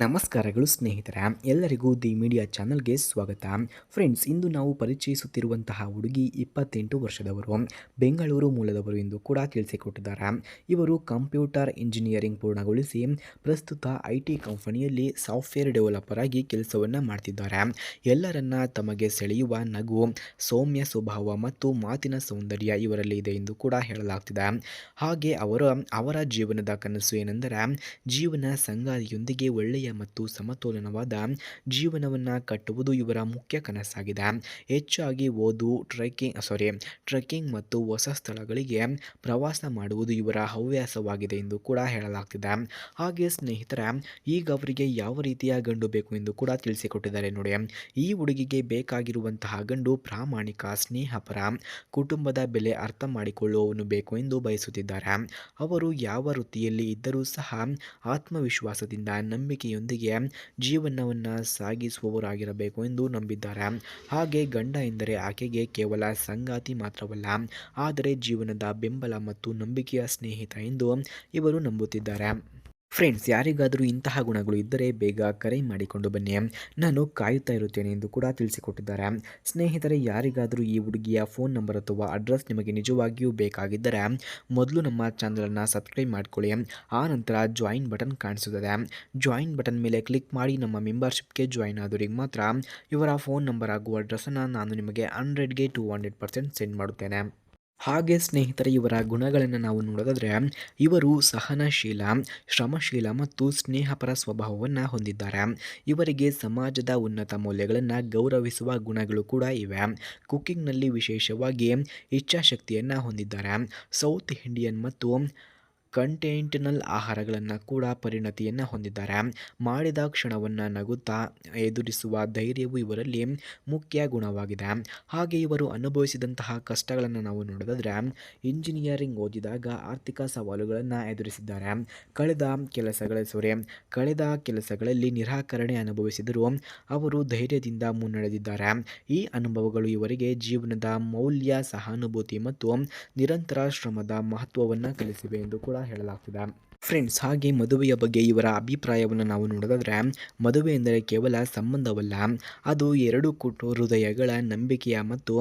ನಮಸ್ಕಾರಗಳು ಸ್ನೇಹಿತರೆ, ಎಲ್ಲರಿಗೂ ದಿ ಮೀಡಿಯಾ ಚಾನಲ್ಗೆ ಸ್ವಾಗತ. ಫ್ರೆಂಡ್ಸ್, ಇಂದು ನಾವು ಪರಿಚಯಿಸುತ್ತಿರುವಂತಹ ಹುಡುಗಿ ಇಪ್ಪತ್ತೆಂಟು ವರ್ಷದವರು, ಬೆಂಗಳೂರು ಮೂಲದವರು ಎಂದು ಕೂಡ ತಿಳಿಸಿಕೊಟ್ಟಿದ್ದಾರೆ. ಇವರು ಕಂಪ್ಯೂಟರ್ ಇಂಜಿನಿಯರಿಂಗ್ ಪೂರ್ಣಗೊಳಿಸಿ ಪ್ರಸ್ತುತ ಐ ಟಿ ಕಂಪನಿಯಲ್ಲಿ ಸಾಫ್ಟ್ವೇರ್ ಡೆವಲಪರ್ ಆಗಿ ಕೆಲಸವನ್ನು ಮಾಡ್ತಿದ್ದಾರೆ. ಎಲ್ಲರನ್ನ ತಮಗೆ ಸೆಳೆಯುವ ನಗು, ಸೌಮ್ಯ ಸ್ವಭಾವ ಮತ್ತು ಮಾತಿನ ಸೌಂದರ್ಯ ಇವರಲ್ಲಿ ಇದೆ ಎಂದು ಕೂಡ ಹೇಳಲಾಗ್ತಿದೆ. ಹಾಗೆ ಅವರ ಅವರ ಜೀವನದ ಕನಸು ಏನೆಂದರೆ, ಜೀವನ ಸಂಗಾತಿಯೊಂದಿಗೆ ಒಳ್ಳೆಯ ಮತ್ತು ಸಮತೋಲನವಾದ ಜೀವನವನ್ನು ಕಟ್ಟುವುದು ಇವರ ಮುಖ್ಯ ಕನಸಾಗಿದೆ. ಹೆಚ್ಚಾಗಿ ಓದು ಟ್ರೆಕ್ಕಿಂಗ್ ಸಾರಿ ಟ್ರೆಕ್ಕಿಂಗ್ ಮತ್ತು ಹೊಸ ಸ್ಥಳಗಳಿಗೆ ಪ್ರವಾಸ ಮಾಡುವುದು ಇವರ ಹವ್ಯಾಸವಾಗಿದೆ ಎಂದು ಕೂಡ ಹೇಳಲಾಗ್ತಿದೆ. ಹಾಗೆ ಸ್ನೇಹಿತರ, ಈಗ ಅವರಿಗೆ ಯಾವ ರೀತಿಯ ಗಂಡು ಬೇಕು ಎಂದು ಕೂಡ ತಿಳಿಸಿಕೊಟ್ಟಿದ್ದಾರೆ ನೋಡಿ. ಈ ಹುಡುಗಿಗೆ ಬೇಕಾಗಿರುವಂತಹ ಗಂಡು ಪ್ರಾಮಾಣಿಕ, ಸ್ನೇಹಪರ, ಕುಟುಂಬದ ಬೆಲೆ ಅರ್ಥ ಮಾಡಿಕೊಳ್ಳುವವನು ಬೇಕು ಎಂದು ಬಯಸುತ್ತಿದ್ದಾರೆ. ಅವರು ಯಾವ ವೃತ್ತಿಯಲ್ಲಿ ಇದ್ದರೂ ಸಹ ಆತ್ಮವಿಶ್ವಾಸದಿಂದ ನಂಬಿಕೆಯೊಂದಿಗೆ ಜೀವನವನ್ನು ಸಾಗಿಸುವವರಾಗಿರಬೇಕು ಎಂದು ನಂಬಿದ್ದಾರೆ. ಹಾಗೆ ಗಂಡ ಎಂದರೆ ಆಕೆಗೆ ಕೇವಲ ಸಂಗಾತಿ ಮಾತ್ರವಲ್ಲ, ಆದರೆ ಜೀವನದ ಬೆಂಬಲ ಮತ್ತು ನಂಬಿಕೆಯ ಸ್ನೇಹಿತ ಎಂದು ಇವರು ನಂಬುತ್ತಿದ್ದಾರೆ. ಫ್ರೆಂಡ್ಸ್ ಯಾರಿಗಾದರೂ ಇಂತಹ ಗುಣಗಳು ಇದ್ದರೆ ಬೇಗ ಕರೆ ಮಾಡಿಕೊಂಡು ಬನ್ನಿ. ನಾನು ಕಾಯುತ್ತಾ ಇರುತ್ತೇನೆ ಎಂದು ಕೂಡ ತಿಳಿಸಿಕೊಟ್ಟಿದ್ದಾರೆ. ಸ್ನೇಹಿತರೆ, ಯಾರಿಗಾದರೂ ಈ ಹುಡುಗಿಯ ಫೋನ್ ನಂಬರ್ ಅಥವಾ ಅಡ್ರೆಸ್ ನಿಮಗೆ ನಿಜವಾಗಿಯೂ ಬೇಕಾಗಿದ್ದರೆ ಮೊದಲು ನಮ್ಮ ಚಾನಲನ್ನು ಸಬ್ಸ್ಕ್ರೈಬ್ ಮಾಡಿಕೊಳ್ಳಿ. ಆ ನಂತರ ಜಾಯಿನ್ ಬಟನ್ ಕಾಣಿಸುತ್ತದೆ. ಜಾಯಿನ್ ಬಟನ್ ಮೇಲೆ ಕ್ಲಿಕ್ ಮಾಡಿ ನಮ್ಮ ಮೆಂಬರ್ಶಿಪ್ಗೆ ಜಾಯಿನ್ ಆದವರಿಗೆ ಮಾತ್ರ ಇವರ ಫೋನ್ ನಂಬರ್ ಹಾಗೂ ಅಡ್ರೆಸ್ಸನ್ನು ನಾನು ನಿಮಗೆ ಹಂಡ್ರೆಡ್ಗೆ ಟು ಹಂಡ್ರೆಡ್ ಪರ್ಸೆಂಟ್ ಸೆಂಡ್ ಮಾಡುತ್ತೇನೆ. ಹಾಗೆ ಸ್ನೇಹಿತರೆ, ಇವರ ಗುಣಗಳನ್ನು ನಾವು ನೋಡೋದಾದರೆ, ಇವರು ಸಹನಶೀಲ, ಶ್ರಮಶೀಲ ಮತ್ತು ಸ್ನೇಹಪರ ಸ್ವಭಾವವನ್ನು ಹೊಂದಿದ್ದಾರೆ. ಇವರಿಗೆ ಸಮಾಜದ ಉನ್ನತ ಮೌಲ್ಯಗಳನ್ನು ಗೌರವಿಸುವ ಗುಣಗಳು ಕೂಡ ಇವೆ. ಕುಕ್ಕಿಂಗ್ನಲ್ಲಿ ವಿಶೇಷವಾಗಿ ಇಚ್ಛಾಶಕ್ತಿಯನ್ನು ಹೊಂದಿದ್ದಾರೆ. ಸೌತ್ ಇಂಡಿಯನ್ ಮತ್ತು ಕಂಟೆಂಟ್ನಲ್ ಆಹಾರಗಳನ್ನು ಕೂಡ ಪರಿಣತಿಯನ್ನು ಹೊಂದಿದ್ದಾರೆ. ಮಾಡಿದ ಕ್ಷಣವನ್ನು ನಗುತ್ತಾ ಎದುರಿಸುವ ಧೈರ್ಯವು ಇವರಲ್ಲಿ ಮುಖ್ಯ ಗುಣವಾಗಿದೆ. ಹಾಗೆ ಇವರು ಅನುಭವಿಸಿದಂತಹ ಕಷ್ಟಗಳನ್ನು ನಾವು ನೋಡೋದಾದರೆ, ಇಂಜಿನಿಯರಿಂಗ್ ಓದಿದಾಗ ಆರ್ಥಿಕ ಸವಾಲುಗಳನ್ನು ಎದುರಿಸಿದ್ದಾರೆ. ಕಳೆದ ಕೆಲಸಗಳ ಸೊರೆ, ಕಳೆದ ಕೆಲಸಗಳಲ್ಲಿ ನಿರಾಕರಣೆ ಅನುಭವಿಸಿದರು ಅವರು ಧೈರ್ಯದಿಂದ ಮುನ್ನಡೆದಿದ್ದಾರೆ. ಈ ಅನುಭವಗಳು ಇವರಿಗೆ ಜೀವನದ ಮೌಲ್ಯ, ಸಹಾನುಭೂತಿ ಮತ್ತು ನಿರಂತರ ಶ್ರಮದ ಮಹತ್ವವನ್ನು ಕಲಿಸಿವೆ ಎಂದು ಕೂಡ ಹೇಳಲಾಗ್ತಿದೆ. ಫ್ರೆಂಡ್ಸ್, ಹಾಗೆ ಮದುವೆಯ ಬಗ್ಗೆ ಇವರ ಅಭಿಪ್ರಾಯವನ್ನು ನಾವು ನೋಡೋದಾದರೆ, ಮದುವೆ ಎಂದರೆ ಕೇವಲ ಸಂಬಂಧವಲ್ಲ, ಅದು ಎರಡು ಕುಟು ಹೃದಯಗಳ ನಂಬಿಕೆಯ ಮತ್ತು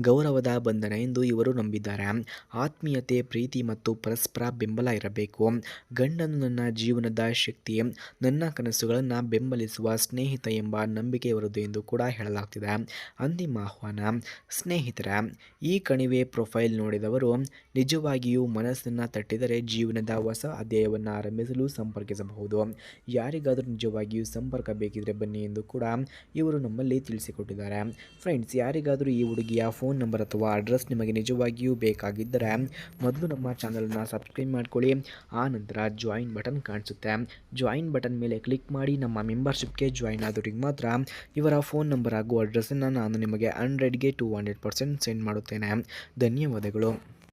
ಗೌರವದ ಬಂಧನ ಎಂದು ಇವರು ನಂಬಿದ್ದಾರೆ. ಆತ್ಮೀಯತೆ, ಪ್ರೀತಿ ಮತ್ತು ಪರಸ್ಪರ ಬೆಂಬಲ ಇರಬೇಕು. ಗಂಡನು ನನ್ನ ಜೀವನದ ಶಕ್ತಿ, ನನ್ನ ಕನಸುಗಳನ್ನು ಬೆಂಬಲಿಸುವ ಸ್ನೇಹಿತ ಎಂಬ ನಂಬಿಕೆ ಇವರದ್ದು ಎಂದು ಕೂಡ ಹೇಳಲಾಗ್ತಿದೆ. ಅಂತಿಮ ಆಹ್ವಾನ, ಸ್ನೇಹಿತರ, ಈ ಕಣಿವೆ ಪ್ರೊಫೈಲ್ ನೋಡಿದವರು ನಿಜವಾಗಿಯೂ ಮನಸ್ಸನ್ನು ತಟ್ಟಿದರೆ ಜೀವನದ ಹೊಸ ಅಧ್ಯಾಯವನ್ನು ಆರಂಭಿಸಲು ಸಂಪರ್ಕಿಸಬಹುದು. ಯಾರಿಗಾದರೂ ನಿಜವಾಗಿಯೂ ಸಂಪರ್ಕ ಬೇಕಿದ್ರೆ ಬನ್ನಿ ಎಂದು ಕೂಡ ಇವರು ನಮ್ಮಲ್ಲಿ ತಿಳಿಸಿಕೊಟ್ಟಿದ್ದಾರೆ. ಫ್ರೆಂಡ್ಸ್ ಯಾರಿಗಾದರೂ ಈ ಹುಡುಗಿಯ ಫೋನ್ ನಂಬರ್ ಅಥವಾ ಅಡ್ರೆಸ್ ನಿಮಗೆ ನಿಜವಾಗಿಯೂ ಬೇಕಾಗಿದ್ದರೆ ಮೊದಲು ನಮ್ಮ ಚಾನಲನ್ನು ಸಬ್ಸ್ಕ್ರೈಬ್ ಮಾಡ್ಕೊಳ್ಳಿ. ಆ ನಂತರ ಜಾಯಿನ್ ಬಟನ್ ಕಾಣಿಸುತ್ತೆ. ಜಾಯಿನ್ ಬಟನ್ ಮೇಲೆ ಕ್ಲಿಕ್ ಮಾಡಿ ನಮ್ಮ ಮೆಂಬರ್ಶಿಪ್ಗೆ ಜಾಯಿನ್ ಆದವ್ರಿಗೆ ಮಾತ್ರ ಇವರ ಫೋನ್ ನಂಬರ್ ಹಾಗೂ ಅಡ್ರೆಸ್ಸನ್ನು ನಾನು ನಿಮಗೆ ಹಂಡ್ರೆಡ್ಗೆ ಟು ಹಂಡ್ರೆಡ್ ಪರ್ಸೆಂಟ್ ಸೆಂಡ್ ಮಾಡುತ್ತೇನೆ. ಧನ್ಯವಾದಗಳು.